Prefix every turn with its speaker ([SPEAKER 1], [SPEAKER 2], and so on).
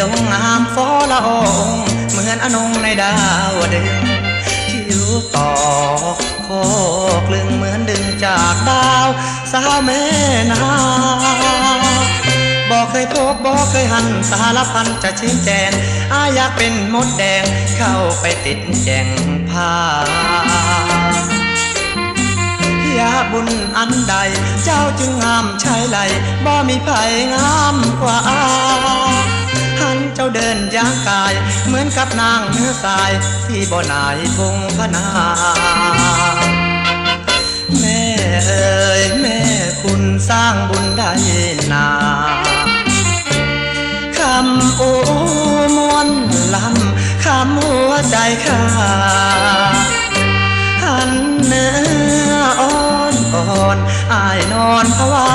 [SPEAKER 1] ดงงามฟอละอองเหมือนอนงในดาวเดือนคิ้วต่อโคกลึงเหมือนดึงจากดาว สาวแม่นาบอกเคยพบบอกเคยหันสารพันจะชี้แจงอาอยากเป็นมดแดงเข้าไปติดแจงผ้ายาบุญอันใด เจ้าจึงงามชายไหลบ่มีไผงามกว่า จ้าเดินย่างกาย เหมือนกับนางเนื้อสาย ที่บ่อนายพงพนาแม่เอ๋ยแม่คุณสร้างบุญได้นาคำโอ้มวนลำคำหัวใจข้าหันเนื้ออ่อนอ่อนอายนอนภาวา